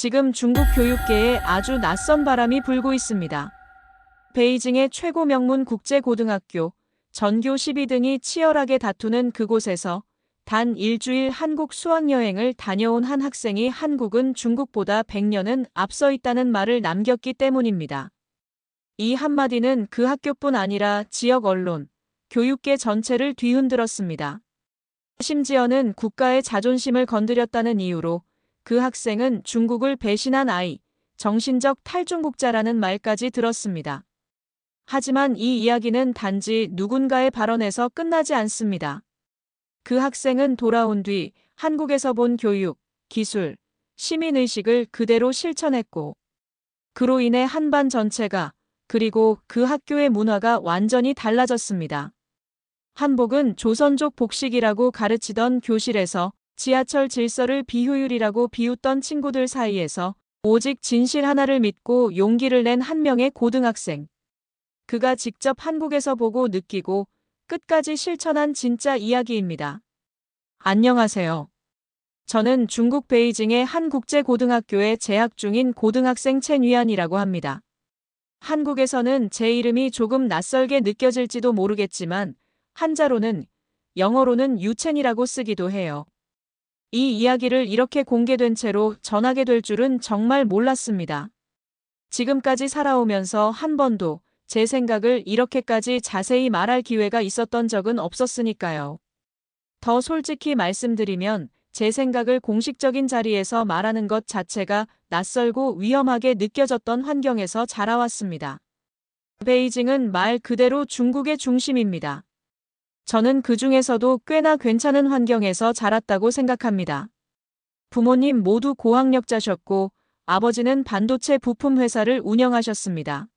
지금 중국 교육계에 아주 낯선 바람이 불고 있습니다. 베이징의 최고 명문 국제고등학교, 전교 12등이 치열하게 다투는 그곳에서 단 일주일 한국 수학여행을 다녀온 한 학생이 한국은 중국보다 100년은 앞서 있다는 말을 남겼기 때문입니다. 이 한마디는 그 학교뿐 아니라 지역 언론, 교육계 전체를 뒤흔들었습니다. 심지어는 국가의 자존심을 건드렸다는 이유로 그 학생은 중국을 배신한 아이, 정신적 탈중국자라는 말까지 들었습니다. 하지만 이 이야기는 단지 누군가의 발언에서 끝나지 않습니다. 그 학생은 돌아온 뒤 한국에서 본 교육, 기술, 시민의식을 그대로 실천했고, 그로 인해 한반 전체가 그리고 그 학교의 문화가 완전히 달라졌습니다. 한복은 조선족 복식이라고 가르치던 교실에서 지하철 질서를 비효율이라고 비웃던 친구들 사이에서 오직 진실 하나를 믿고 용기를 낸 한 명의 고등학생. 그가 직접 한국에서 보고 느끼고 끝까지 실천한 진짜 이야기입니다. 안녕하세요. 저는 중국 베이징의 한 국제고등학교에 재학 중인 고등학생 첸위안이라고 합니다. 한국에서는 제 이름이 조금 낯설게 느껴질지도 모르겠지만 한자로는 영어로는 유첸이라고 쓰기도 해요. 이 이야기를 이렇게 공개된 채로 전하게 될 줄은 정말 몰랐습니다. 지금까지 살아오면서 한 번도 제 생각을 이렇게까지 자세히 말할 기회가 있었던 적은 없었으니까요. 더 솔직히 말씀드리면 제 생각을 공식적인 자리에서 말하는 것 자체가 낯설고 위험하게 느껴졌던 환경에서 자라왔습니다. 베이징은 말 그대로 중국의 중심입니다. 저는 그 중에서도 꽤나 괜찮은 환경에서 자랐다고 생각합니다. 부모님 모두 고학력자셨고 아버지는 반도체 부품 회사를 운영하셨습니다.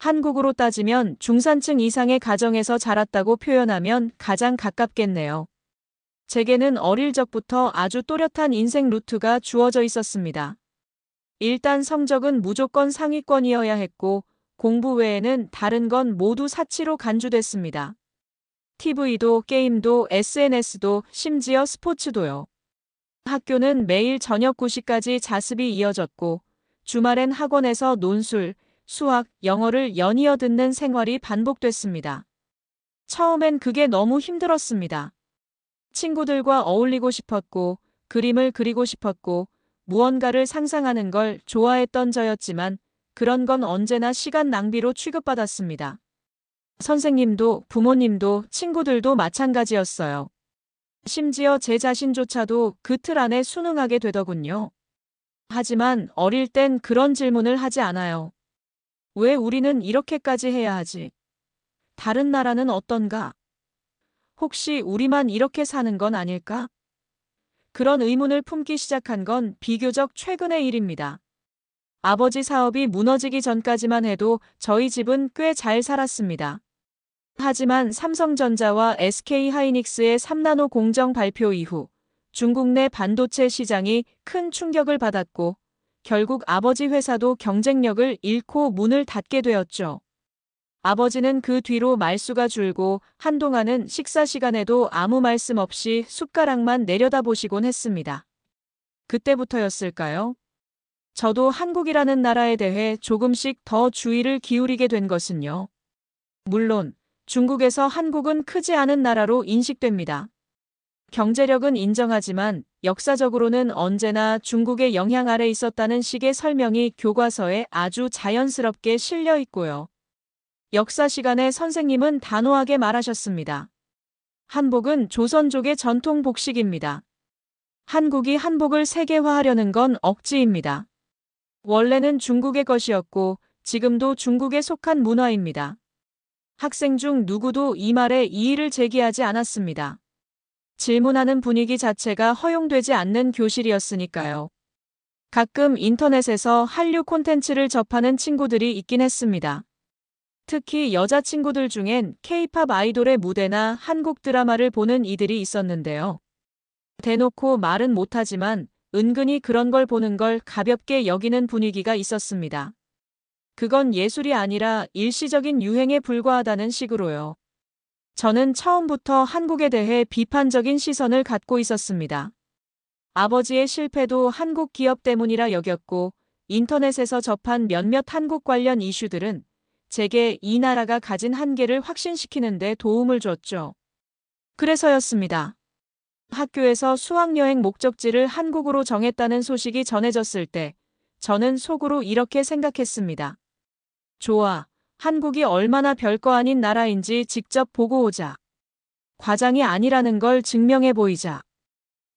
한국으로 따지면 중산층 이상의 가정에서 자랐다고 표현하면 가장 가깝겠네요. 제게는 어릴 적부터 아주 또렷한 인생 루트가 주어져 있었습니다. 일단 성적은 무조건 상위권이어야 했고 공부 외에는 다른 건 모두 사치로 간주됐습니다. TV도 게임도 SNS도 심지어 스포츠도요. 학교는 매일 저녁 9시까지 자습이 이어졌고 주말엔 학원에서 논술, 수학, 영어를 연이어 듣는 생활이 반복됐습니다. 처음엔 그게 너무 힘들었습니다. 친구들과 어울리고 싶었고 그림을 그리고 싶었고 무언가를 상상하는 걸 좋아했던 저였지만 그런 건 언제나 시간 낭비로 취급받았습니다. 선생님도 부모님도 친구들도 마찬가지였어요. 심지어 제 자신조차도 그 틀 안에 순응하게 되더군요. 하지만 어릴 땐 그런 질문을 하지 않아요. 왜 우리는 이렇게까지 해야 하지? 다른 나라는 어떤가? 혹시 우리만 이렇게 사는 건 아닐까? 그런 의문을 품기 시작한 건 비교적 최근의 일입니다. 아버지 사업이 무너지기 전까지만 해도 저희 집은 꽤 잘 살았습니다. 하지만 삼성전자와 SK하이닉스의 3나노 공정 발표 이후 중국 내 반도체 시장이 큰 충격을 받았고 결국 아버지 회사도 경쟁력을 잃고 문을 닫게 되었죠. 아버지는 그 뒤로 말수가 줄고 한동안은 식사 시간에도 아무 말씀 없이 숟가락만 내려다보시곤 했습니다. 그때부터였을까요? 저도 한국이라는 나라에 대해 조금씩 더 주의를 기울이게 된 것은요. 물론 중국에서 한국은 크지 않은 나라로 인식됩니다. 경제력은 인정하지만 역사적으로는 언제나 중국의 영향 아래 있었다는 식의 설명이 교과서에 아주 자연스럽게 실려 있고요. 역사 시간에 선생님은 단호하게 말하셨습니다. 한복은 조선족의 전통 복식입니다. 한국이 한복을 세계화하려는 건 억지입니다. 원래는 중국의 것이었고 지금도 중국에 속한 문화입니다. 학생 중 누구도 이 말에 이의를 제기하지 않았습니다. 질문하는 분위기 자체가 허용되지 않는 교실이었으니까요. 가끔 인터넷에서 한류 콘텐츠를 접하는 친구들이 있긴 했습니다. 특히 여자친구들 중엔 케이팝 아이돌의 무대나 한국 드라마를 보는 이들이 있었는데요. 대놓고 말은 못하지만 은근히 그런 걸 보는 걸 가볍게 여기는 분위기가 있었습니다. 그건 예술이 아니라 일시적인 유행에 불과하다는 식으로요. 저는 처음부터 한국에 대해 비판적인 시선을 갖고 있었습니다. 아버지의 실패도 한국 기업 때문이라 여겼고 인터넷에서 접한 몇몇 한국 관련 이슈들은 제게 이 나라가 가진 한계를 확신시키는데 도움을 줬죠. 그래서였습니다. 학교에서 수학여행 목적지를 한국으로 정했다는 소식이 전해졌을 때 저는 속으로 이렇게 생각했습니다. 좋아. 한국이 얼마나 별거 아닌 나라인지 직접 보고 오자. 과장이 아니라는 걸 증명해 보이자.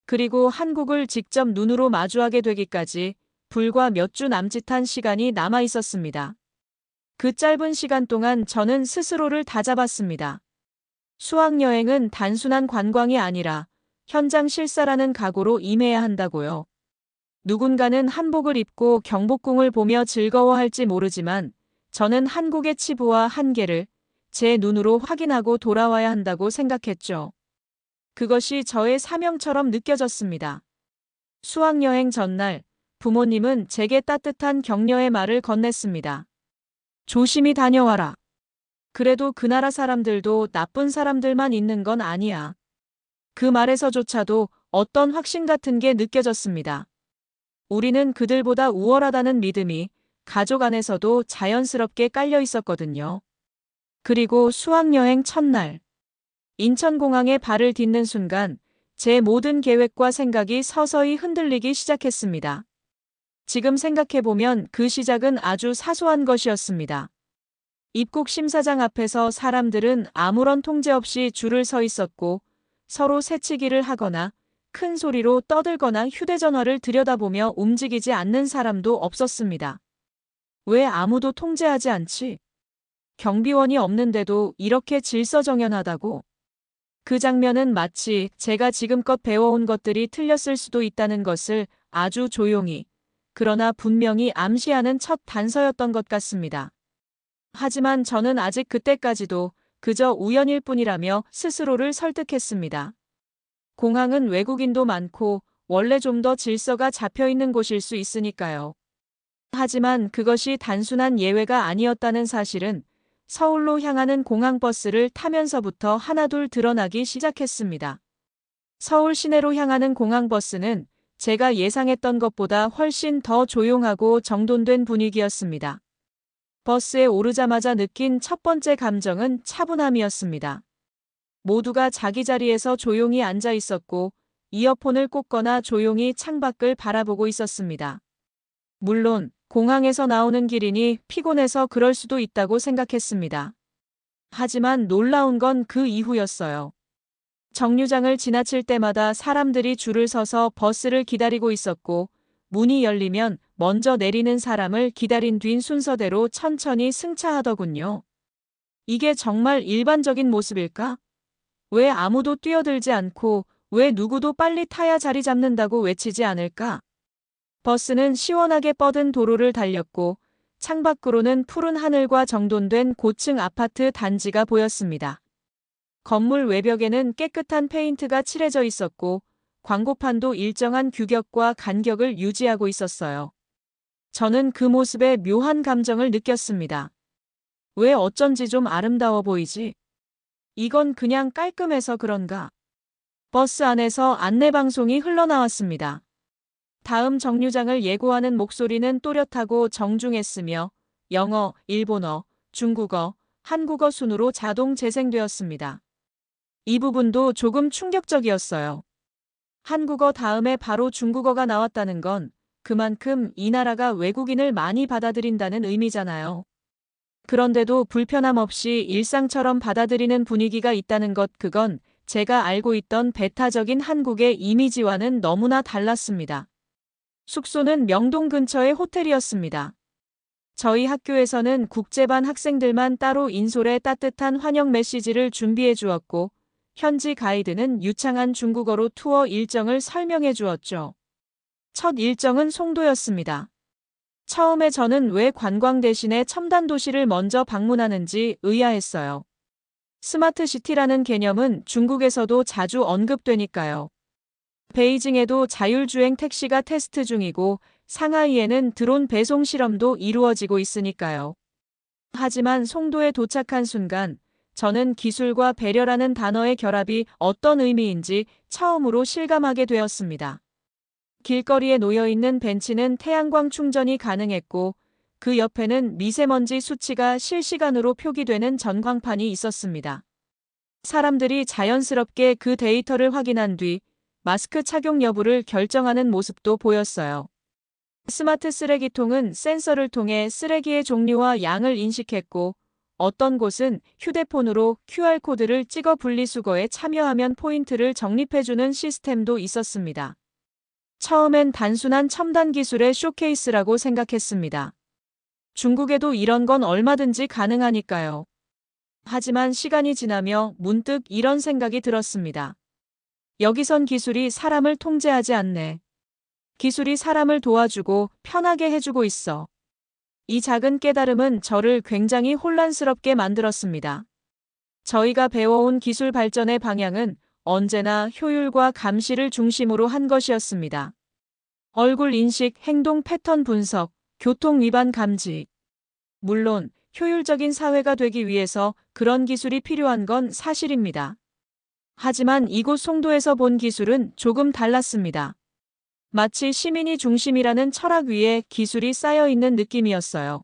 그리고 한국을 직접 눈으로 마주하게 되기까지 불과 몇 주 남짓한 시간이 남아 있었습니다. 그 짧은 시간 동안 저는 스스로를 다잡았습니다. 수학여행은 단순한 관광이 아니라 현장 실사라는 각오로 임해야 한다고요. 누군가는 한복을 입고 경복궁을 보며 즐거워할지 모르지만 저는 한국의 치부와 한계를 제 눈으로 확인하고 돌아와야 한다고 생각했죠. 그것이 저의 사명처럼 느껴졌습니다. 수학여행 전날 부모님은 제게 따뜻한 격려의 말을 건넸습니다. 조심히 다녀와라. 그래도 그 나라 사람들도 나쁜 사람들만 있는 건 아니야. 그 말에서조차도 어떤 확신 같은 게 느껴졌습니다. 우리는 그들보다 우월하다는 믿음이 가족 안에서도 자연스럽게 깔려 있었거든요. 그리고 수학여행 첫날. 인천공항에 발을 딛는 순간 제 모든 계획과 생각이 서서히 흔들리기 시작했습니다. 지금 생각해보면 그 시작은 아주 사소한 것이었습니다. 입국 심사장 앞에서 사람들은 아무런 통제 없이 줄을 서 있었고 서로 새치기를 하거나 큰 소리로 떠들거나 휴대전화를 들여다보며 움직이지 않는 사람도 없었습니다. 왜 아무도 통제하지 않지? 경비원이 없는데도 이렇게 질서정연하다고? 그 장면은 마치 제가 지금껏 배워온 것들이 틀렸을 수도 있다는 것을 아주 조용히, 그러나 분명히 암시하는 첫 단서였던 것 같습니다. 하지만 저는 아직 그때까지도 그저 우연일 뿐이라며 스스로를 설득했습니다. 공항은 외국인도 많고 원래 좀 더 질서가 잡혀 있는 곳일 수 있으니까요. 하지만 그것이 단순한 예외가 아니었다는 사실은 서울로 향하는 공항버스를 타면서부터 하나둘 드러나기 시작했습니다. 서울 시내로 향하는 공항버스는 제가 예상했던 것보다 훨씬 더 조용하고 정돈된 분위기였습니다. 버스에 오르자마자 느낀 첫 번째 감정은 차분함이었습니다. 모두가 자기 자리에서 조용히 앉아 있었고 이어폰을 꽂거나 조용히 창밖을 바라보고 있었습니다. 물론 공항에서 나오는 길이니 피곤해서 그럴 수도 있다고 생각했습니다. 하지만 놀라운 건 그 이후였어요. 정류장을 지나칠 때마다 사람들이 줄을 서서 버스를 기다리고 있었고 문이 열리면 먼저 내리는 사람을 기다린 뒤 순서대로 천천히 승차하더군요. 이게 정말 일반적인 모습일까? 왜 아무도 뛰어들지 않고 왜 누구도 빨리 타야 자리 잡는다고 외치지 않을까? 버스는 시원하게 뻗은 도로를 달렸고 창밖으로는 푸른 하늘과 정돈된 고층 아파트 단지가 보였습니다. 건물 외벽에는 깨끗한 페인트가 칠해져 있었고 광고판도 일정한 규격과 간격을 유지하고 있었어요. 저는 그 모습에 묘한 감정을 느꼈습니다. 왜 어쩐지 좀 아름다워 보이지? 이건 그냥 깔끔해서 그런가? 버스 안에서 안내방송이 흘러나왔습니다. 다음 정류장을 예고하는 목소리는 또렷하고 정중했으며 영어, 일본어, 중국어, 한국어 순으로 자동 재생되었습니다. 이 부분도 조금 충격적이었어요. 한국어 다음에 바로 중국어가 나왔다는 건 그만큼 이 나라가 외국인을 많이 받아들인다는 의미잖아요. 그런데도 불편함 없이 일상처럼 받아들이는 분위기가 있다는 것 그건 제가 알고 있던 배타적인 한국의 이미지와는 너무나 달랐습니다. 숙소는 명동 근처의 호텔이었습니다. 저희 학교에서는 국제반 학생들만 따로 인솔에 따뜻한 환영 메시지를 준비해 주었고 현지 가이드는 유창한 중국어로 투어 일정을 설명해 주었죠. 첫 일정은 송도였습니다. 처음에 저는 왜 관광 대신에 첨단 도시를 먼저 방문하는지 의아했어요. 스마트시티라는 개념은 중국에서도 자주 언급되니까요. 베이징에도 자율주행 택시가 테스트 중이고 상하이에는 드론 배송 실험도 이루어지고 있으니까요. 하지만 송도에 도착한 순간 저는 기술과 배려라는 단어의 결합이 어떤 의미인지 처음으로 실감하게 되었습니다. 길거리에 놓여 있는 벤치는 태양광 충전이 가능했고 그 옆에는 미세먼지 수치가 실시간으로 표기되는 전광판이 있었습니다. 사람들이 자연스럽게 그 데이터를 확인한 뒤 마스크 착용 여부를 결정하는 모습도 보였어요. 스마트 쓰레기통은 센서를 통해 쓰레기의 종류와 양을 인식했고 어떤 곳은 휴대폰으로 QR코드를 찍어 분리수거에 참여하면 포인트를 적립해주는 시스템도 있었습니다. 처음엔 단순한 첨단 기술의 쇼케이스라고 생각했습니다. 중국에도 이런 건 얼마든지 가능하니까요. 하지만 시간이 지나며 문득 이런 생각이 들었습니다. 여기선 기술이 사람을 통제하지 않네. 기술이 사람을 도와주고 편하게 해주고 있어. 이 작은 깨달음은 저를 굉장히 혼란스럽게 만들었습니다. 저희가 배워온 기술 발전의 방향은 언제나 효율과 감시를 중심으로 한 것이었습니다. 얼굴 인식, 행동 패턴 분석, 교통 위반 감지. 물론 효율적인 사회가 되기 위해서 그런 기술이 필요한 건 사실입니다. 하지만 이곳 송도에서 본 기술은 조금 달랐습니다. 마치 시민이 중심이라는 철학 위에 기술이 쌓여 있는 느낌이었어요.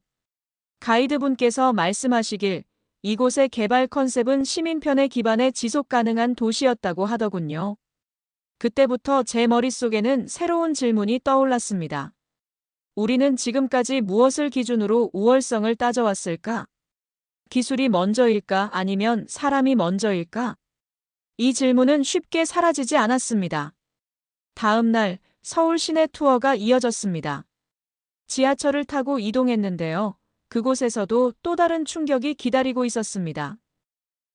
가이드분께서 말씀하시길 이곳의 개발 컨셉은 시민편에 기반해 지속 가능한 도시였다고 하더군요. 그때부터 제 머릿속에는 새로운 질문이 떠올랐습니다. 우리는 지금까지 무엇을 기준으로 우월성을 따져왔을까? 기술이 먼저일까 아니면 사람이 먼저일까? 이 질문은 쉽게 사라지지 않았습니다. 다음 날 서울 시내 투어가 이어졌습니다. 지하철을 타고 이동했는데요. 그곳에서도 또 다른 충격이 기다리고 있었습니다.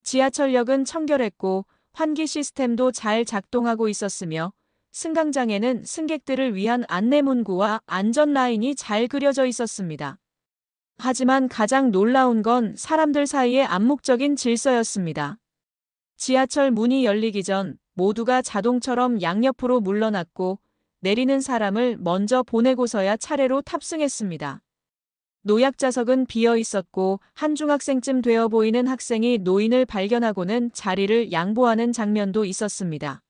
지하철역은 청결했고 환기 시스템도 잘 작동하고 있었으며 승강장에는 승객들을 위한 안내문구와 안전 라인이 잘 그려져 있었습니다. 하지만 가장 놀라운 건 사람들 사이의 암묵적인 질서였습니다. 지하철 문이 열리기 전 모두가 자동처럼 양옆으로 물러났고 내리는 사람을 먼저 보내고서야 차례로 탑승했습니다. 노약자석은 비어 있었고 한 중학생쯤 되어 보이는 학생이 노인을 발견하고는 자리를 양보하는 장면도 있었습니다.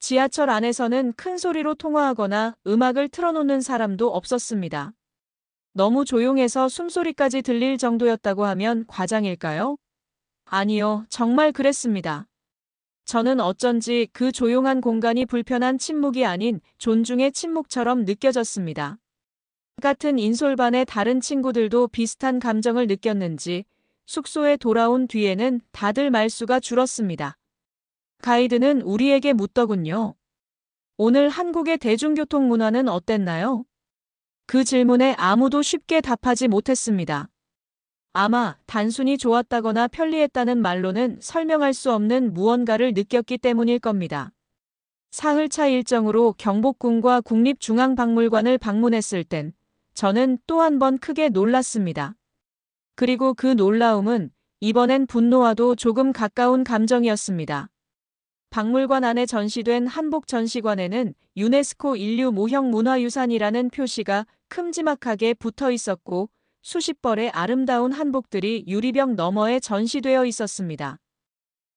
지하철 안에서는 큰 소리로 통화하거나 음악을 틀어놓는 사람도 없었습니다. 너무 조용해서 숨소리까지 들릴 정도였다고 하면 과장일까요? 아니요, 정말 그랬습니다. 저는 어쩐지 그 조용한 공간이 불편한 침묵이 아닌 존중의 침묵처럼 느껴졌습니다. 같은 인솔반의 다른 친구들도 비슷한 감정을 느꼈는지 숙소에 돌아온 뒤에는 다들 말수가 줄었습니다. 가이드는 우리에게 묻더군요. 오늘 한국의 대중교통 문화는 어땠나요? 그 질문에 아무도 쉽게 답하지 못했습니다. 아마 단순히 좋았다거나 편리했다는 말로는 설명할 수 없는 무언가를 느꼈기 때문일 겁니다. 사흘차 일정으로 경복궁과 국립중앙박물관을 방문했을 땐 저는 또 한 번 크게 놀랐습니다. 그리고 그 놀라움은 이번엔 분노와도 조금 가까운 감정이었습니다. 박물관 안에 전시된 한복 전시관에는 유네스코 인류 모형 문화유산이라는 표시가 큼지막하게 붙어 있었고 수십 벌의 아름다운 한복들이 유리병 너머에 전시되어 있었습니다.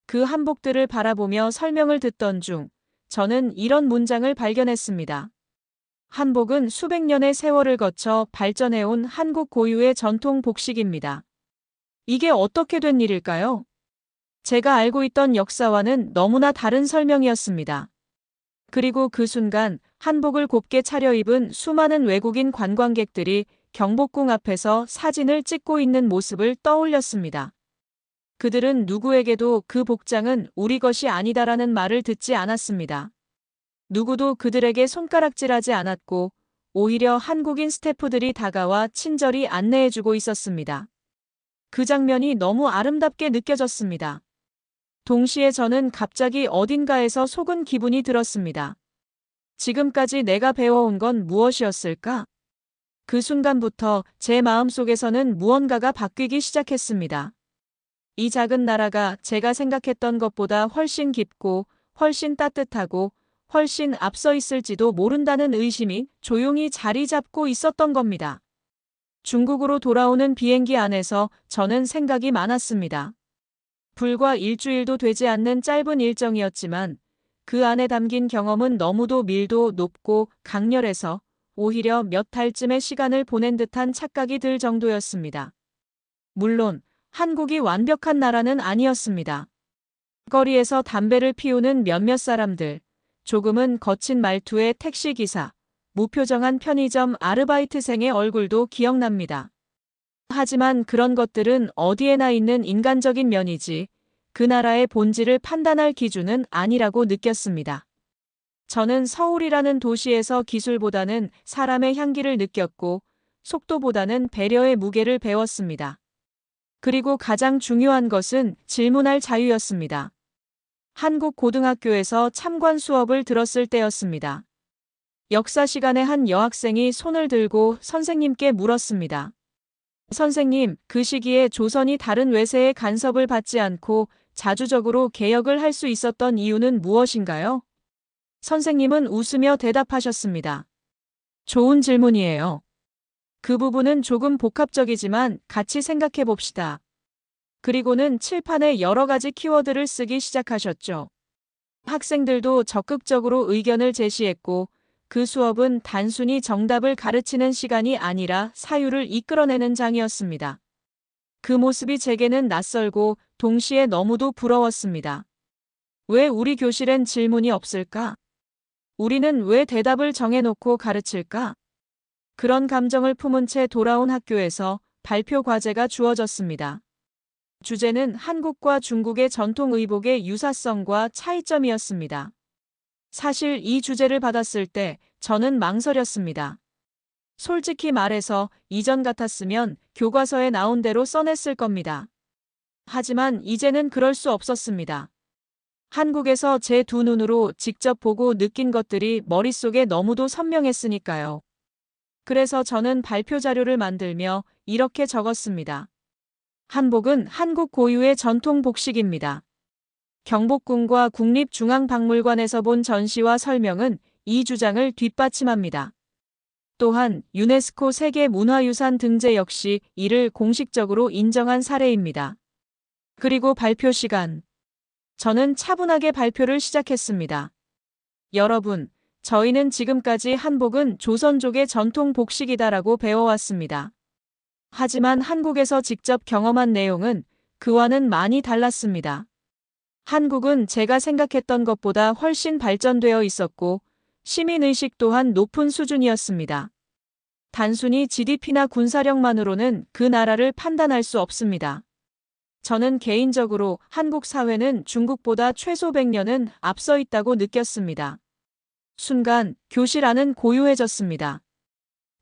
그 한복들을 바라보며 설명을 듣던 중 저는 이런 문장을 발견했습니다. 한복은 수백 년의 세월을 거쳐 발전해온 한국 고유의 전통 복식입니다. 이게 어떻게 된 일일까요? 제가 알고 있던 역사와는 너무나 다른 설명이었습니다. 그리고 그 순간 한복을 곱게 차려입은 수많은 외국인 관광객들이 경복궁 앞에서 사진을 찍고 있는 모습을 떠올렸습니다. 그들은 누구에게도 그 복장은 우리 것이 아니다라는 말을 듣지 않았습니다. 누구도 그들에게 손가락질하지 않았고 오히려 한국인 스태프들이 다가와 친절히 안내해주고 있었습니다. 그 장면이 너무 아름답게 느껴졌습니다. 동시에 저는 갑자기 어딘가에서 속은 기분이 들었습니다. 지금까지 내가 배워온 건 무엇이었을까? 그 순간부터 제 마음속에서는 무언가가 바뀌기 시작했습니다. 이 작은 나라가 제가 생각했던 것보다 훨씬 깊고 훨씬 따뜻하고 훨씬 앞서 있을지도 모른다는 의심이 조용히 자리 잡고 있었던 겁니다. 중국으로 돌아오는 비행기 안에서 저는 생각이 많았습니다. 불과 일주일도 되지 않는 짧은 일정이었지만 그 안에 담긴 경험은 너무도 밀도 높고 강렬해서 오히려 몇 달쯤의 시간을 보낸 듯한 착각이 들 정도였습니다. 물론 한국이 완벽한 나라는 아니었습니다. 거리에서 담배를 피우는 몇몇 사람들, 조금은 거친 말투의 택시기사, 무표정한 편의점 아르바이트생의 얼굴도 기억납니다. 하지만 그런 것들은 어디에나 있는 인간적인 면이지 그 나라의 본질을 판단할 기준은 아니라고 느꼈습니다. 저는 서울이라는 도시에서 기술보다는 사람의 향기를 느꼈고 속도보다는 배려의 무게를 배웠습니다. 그리고 가장 중요한 것은 질문할 자유였습니다. 한국 고등학교에서 참관 수업을 들었을 때였습니다. 역사 시간에 한 여학생이 손을 들고 선생님께 물었습니다. 선생님, 그 시기에 조선이 다른 외세의 간섭을 받지 않고 자주적으로 개혁을 할 수 있었던 이유는 무엇인가요? 선생님은 웃으며 대답하셨습니다. 좋은 질문이에요. 그 부분은 조금 복합적이지만 같이 생각해 봅시다. 그리고는 칠판에 여러 가지 키워드를 쓰기 시작하셨죠. 학생들도 적극적으로 의견을 제시했고 그 수업은 단순히 정답을 가르치는 시간이 아니라 사유를 이끌어내는 장이었습니다. 그 모습이 제게는 낯설고 동시에 너무도 부러웠습니다. 왜 우리 교실엔 질문이 없을까? 우리는 왜 대답을 정해놓고 가르칠까? 그런 감정을 품은 채 돌아온 학교에서 발표 과제가 주어졌습니다. 주제는 한국과 중국의 전통 의복의 유사성과 차이점이었습니다. 사실 이 주제를 받았을 때 저는 망설였습니다. 솔직히 말해서 이전 같았으면 교과서에 나온 대로 써냈을 겁니다. 하지만 이제는 그럴 수 없었습니다. 한국에서 제 두 눈으로 직접 보고 느낀 것들이 머릿속에 너무도 선명했으니까요. 그래서 저는 발표 자료를 만들며 이렇게 적었습니다. 한복은 한국 고유의 전통 복식입니다. 경복궁과 국립중앙박물관에서 본 전시와 설명은 이 주장을 뒷받침합니다. 또한 유네스코 세계문화유산 등재 역시 이를 공식적으로 인정한 사례입니다. 그리고 발표 시간. 저는 차분하게 발표를 시작했습니다. 여러분, 저희는 지금까지 한복은 조선족의 전통 복식이다라고 배워왔습니다. 하지만 한국에서 직접 경험한 내용은 그와는 많이 달랐습니다. 한국은 제가 생각했던 것보다 훨씬 발전되어 있었고 시민의식 또한 높은 수준이었습니다. 단순히 GDP나 군사력만으로는 그 나라를 판단할 수 없습니다. 저는 개인적으로 한국 사회는 중국보다 최소 100년은 앞서 있다고 느꼈습니다. 순간 교실 안은 고요해졌습니다.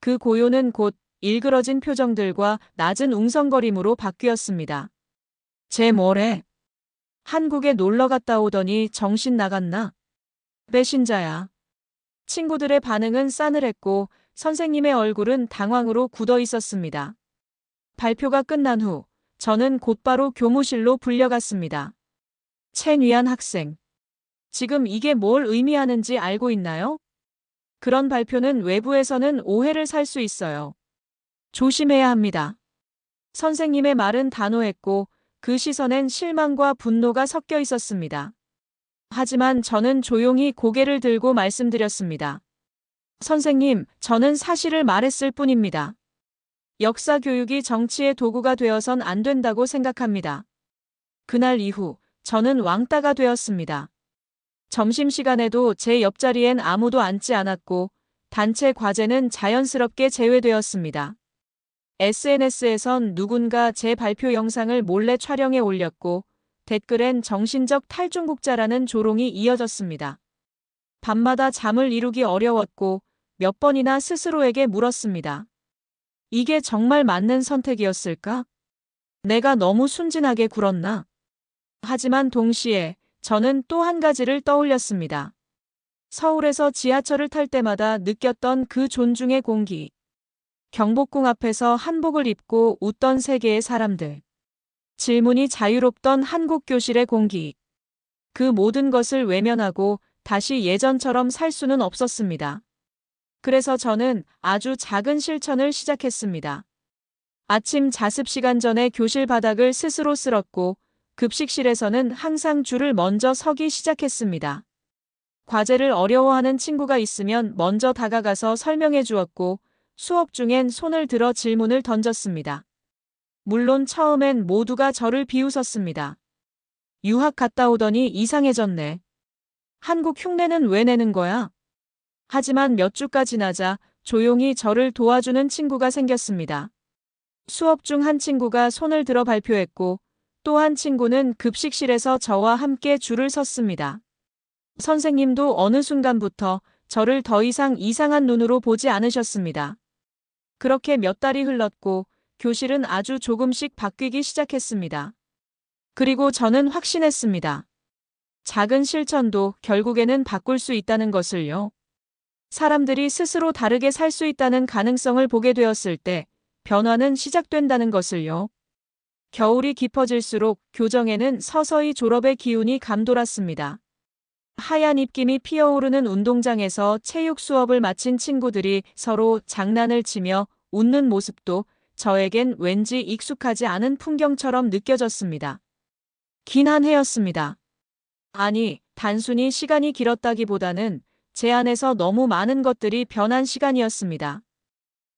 그 고요는 곧 일그러진 표정들과 낮은 웅성거림으로 바뀌었습니다. 제 뭐래? 한국에 놀러 갔다 오더니 정신 나갔나? 배신자야. 친구들의 반응은 싸늘했고 선생님의 얼굴은 당황으로 굳어 있었습니다. 발표가 끝난 후 저는 곧바로 교무실로 불려갔습니다. 최뉘한 학생. 지금 이게 뭘 의미하는지 알고 있나요? 그런 발표는 외부에서는 오해를 살 수 있어요. 조심해야 합니다. 선생님의 말은 단호했고 그 시선엔 실망과 분노가 섞여 있었습니다. 하지만 저는 조용히 고개를 들고 말씀드렸습니다. 선생님, 저는 사실을 말했을 뿐입니다. 역사 교육이 정치의 도구가 되어선 안 된다고 생각합니다. 그날 이후 저는 왕따가 되었습니다. 점심시간에도 제 옆자리엔 아무도 앉지 않았고 단체 과제는 자연스럽게 제외되었습니다. SNS에선 누군가 제 발표 영상을 몰래 촬영해 올렸고 댓글엔 정신적 탈중국자라는 조롱이 이어졌습니다. 밤마다 잠을 이루기 어려웠고 몇 번이나 스스로에게 물었습니다. 이게 정말 맞는 선택이었을까? 내가 너무 순진하게 굴었나? 하지만 동시에 저는 또 한 가지를 떠올렸습니다. 서울에서 지하철을 탈 때마다 느꼈던 그 존중의 공기. 경복궁 앞에서 한복을 입고 웃던 세계의 사람들. 질문이 자유롭던 한국 교실의 공기. 그 모든 것을 외면하고 다시 예전처럼 살 수는 없었습니다. 그래서 저는 아주 작은 실천을 시작했습니다. 아침 자습 시간 전에 교실 바닥을 스스로 쓸었고 급식실에서는 항상 줄을 먼저 서기 시작했습니다. 과제를 어려워하는 친구가 있으면 먼저 다가가서 설명해 주었고 수업 중엔 손을 들어 질문을 던졌습니다. 물론 처음엔 모두가 저를 비웃었습니다. 유학 갔다 오더니 이상해졌네. 한국 흉내는 왜 내는 거야? 하지만 몇 주가 지나자 조용히 저를 도와주는 친구가 생겼습니다. 수업 중 한 친구가 손을 들어 발표했고 또 한 친구는 급식실에서 저와 함께 줄을 섰습니다. 선생님도 어느 순간부터 저를 더 이상 이상한 눈으로 보지 않으셨습니다. 그렇게 몇 달이 흘렀고 교실은 아주 조금씩 바뀌기 시작했습니다. 그리고 저는 확신했습니다. 작은 실천도 결국에는 바꿀 수 있다는 것을요. 사람들이 스스로 다르게 살 수 있다는 가능성을 보게 되었을 때 변화는 시작된다는 것을요. 겨울이 깊어질수록 교정에는 서서히 졸업의 기운이 감돌았습니다. 하얀 입김이 피어오르는 운동장에서 체육 수업을 마친 친구들이 서로 장난을 치며 웃는 모습도 저에겐 왠지 익숙하지 않은 풍경처럼 느껴졌습니다. 긴 한 해였습니다. 아니, 단순히 시간이 길었다기보다는 제 안에서 너무 많은 것들이 변한 시간이었습니다.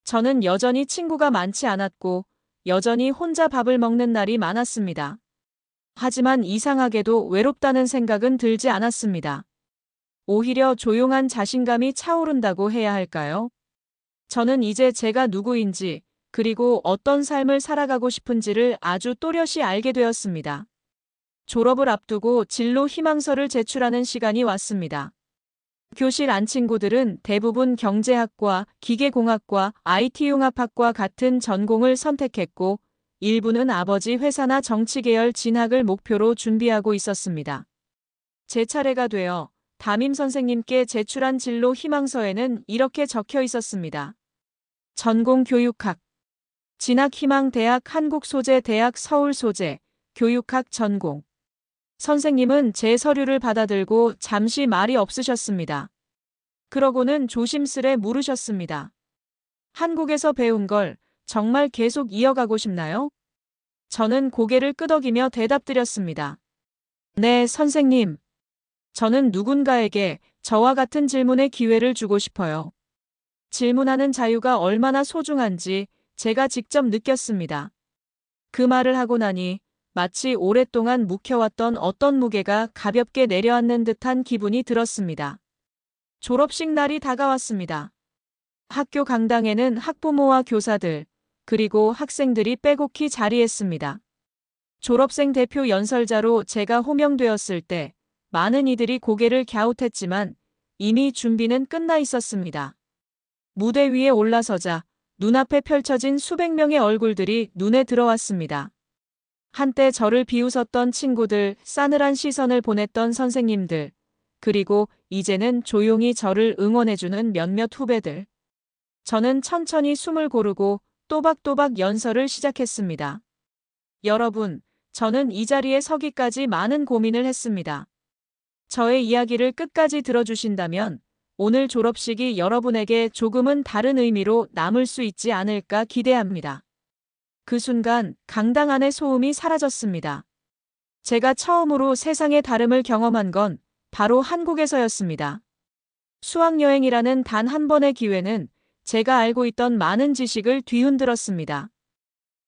저는 여전히 친구가 많지 않았고, 여전히 혼자 밥을 먹는 날이 많았습니다. 하지만 이상하게도 외롭다는 생각은 들지 않았습니다. 오히려 조용한 자신감이 차오른다고 해야 할까요? 저는 이제 제가 누구인지, 그리고 어떤 삶을 살아가고 싶은지를 아주 또렷이 알게 되었습니다. 졸업을 앞두고 진로 희망서를 제출하는 시간이 왔습니다. 교실 안 친구들은 대부분 경제학과, 기계공학과, IT융합학과 같은 전공을 선택했고, 일부는 아버지 회사나 정치계열 진학을 목표로 준비하고 있었습니다. 제 차례가 되어 담임 선생님께 제출한 진로 희망서에는 이렇게 적혀 있었습니다. 전공 교육학, 진학 희망 대학 한국 소재 대학 서울 소재, 교육학 전공. 선생님은 제 서류를 받아들고 잠시 말이 없으셨습니다. 그러고는 조심스레 물으셨습니다. 한국에서 배운 걸 정말 계속 이어가고 싶나요? 저는 고개를 끄덕이며 대답드렸습니다. 네, 선생님. 저는 누군가에게 저와 같은 질문의 기회를 주고 싶어요. 질문하는 자유가 얼마나 소중한지 제가 직접 느꼈습니다. 그 말을 하고 나니 마치 오랫동안 묵혀왔던 어떤 무게가 가볍게 내려앉는 듯한 기분이 들었습니다. 졸업식 날이 다가왔습니다. 학교 강당에는 학부모와 교사들, 그리고 학생들이 빼곡히 자리했습니다. 졸업생 대표 연설자로 제가 호명되었을 때 많은 이들이 고개를 갸웃했지만 이미 준비는 끝나 있었습니다. 무대 위에 올라서자 눈앞에 펼쳐진 수백 명의 얼굴들이 눈에 들어왔습니다. 한때 저를 비웃었던 친구들, 싸늘한 시선을 보냈던 선생님들, 그리고 이제는 조용히 저를 응원해주는 몇몇 후배들. 저는 천천히 숨을 고르고 또박또박 연설을 시작했습니다. 여러분, 저는 이 자리에 서기까지 많은 고민을 했습니다. 저의 이야기를 끝까지 들어주신다면 오늘 졸업식이 여러분에게 조금은 다른 의미로 남을 수 있지 않을까 기대합니다. 그 순간 강당 안의 소음이 사라졌습니다. 제가 처음으로 세상의 다름을 경험한 건 바로 한국에서였습니다. 수학여행이라는 단 한 번의 기회는 제가 알고 있던 많은 지식을 뒤흔들었습니다.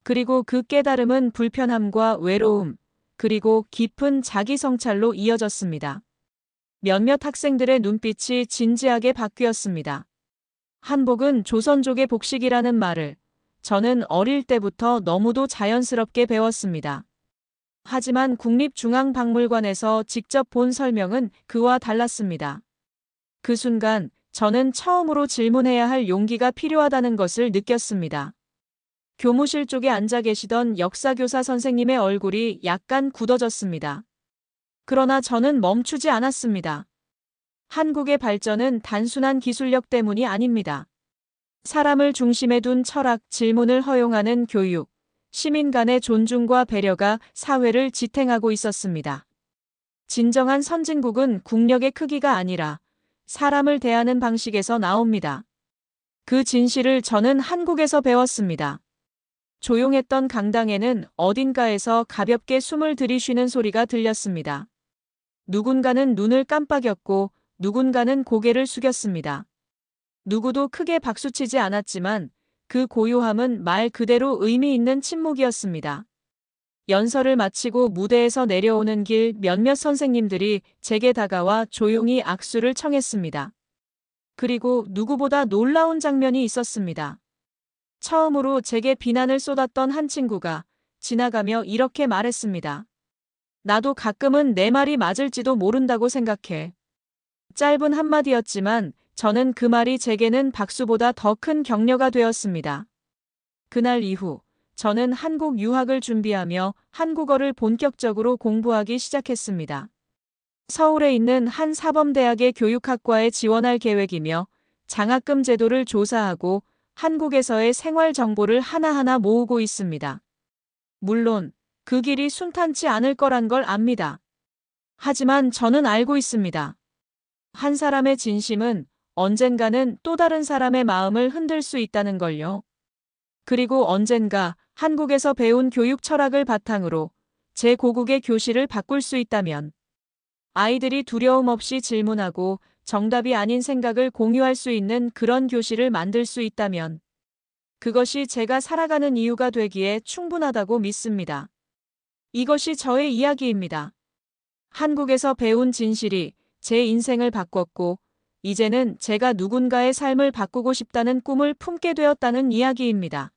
그리고 그 깨달음은 불편함과 외로움, 그리고 깊은 자기 성찰로 이어졌습니다. 몇몇 학생들의 눈빛이 진지하게 바뀌었습니다. 한복은 조선족의 복식이라는 말을 저는 어릴 때부터 너무도 자연스럽게 배웠습니다. 하지만 국립중앙박물관에서 직접 본 설명은 그와 달랐습니다. 그 순간 저는 처음으로 질문해야 할 용기가 필요하다는 것을 느꼈습니다. 교무실 쪽에 앉아 계시던 역사교사 선생님의 얼굴이 약간 굳어졌습니다. 그러나 저는 멈추지 않았습니다. 한국의 발전은 단순한 기술력 때문이 아닙니다. 사람을 중심에 둔 철학, 질문을 허용하는 교육, 시민 간의 존중과 배려가 사회를 지탱하고 있었습니다. 진정한 선진국은 국력의 크기가 아니라 사람을 대하는 방식에서 나옵니다. 그 진실을 저는 한국에서 배웠습니다. 조용했던 강당에는 어딘가에서 가볍게 숨을 들이쉬는 소리가 들렸습니다. 누군가는 눈을 깜빡였고 누군가는 고개를 숙였습니다. 누구도 크게 박수치지 않았지만 그 고요함은 말 그대로 의미 있는 침묵이었습니다. 연설을 마치고 무대에서 내려오는 길 몇몇 선생님들이 제게 다가와 조용히 악수를 청했습니다. 그리고 누구보다 놀라운 장면이 있었습니다. 처음으로 제게 비난을 쏟았던 한 친구가 지나가며 이렇게 말했습니다. 나도 가끔은 내 말이 맞을지도 모른다고 생각해. 짧은 한마디였지만 저는 그 말이 제게는 박수보다 더 큰 격려가 되었습니다. 그날 이후 저는 한국 유학을 준비하며 한국어를 본격적으로 공부하기 시작했습니다. 서울에 있는 한 사범대학의 교육학과에 지원할 계획이며 장학금 제도를 조사하고 한국에서의 생활 정보를 하나하나 모으고 있습니다. 물론 그 길이 순탄치 않을 거란 걸 압니다. 하지만 저는 알고 있습니다. 한 사람의 진심은 언젠가는 또 다른 사람의 마음을 흔들 수 있다는 걸요. 그리고 언젠가 한국에서 배운 교육 철학을 바탕으로 제 고국의 교실을 바꿀 수 있다면 아이들이 두려움 없이 질문하고 정답이 아닌 생각을 공유할 수 있는 그런 교실을 만들 수 있다면 그것이 제가 살아가는 이유가 되기에 충분하다고 믿습니다. 이것이 저의 이야기입니다. 한국에서 배운 진실이 제 인생을 바꿨고 이제는 제가 누군가의 삶을 바꾸고 싶다는 꿈을 품게 되었다는 이야기입니다.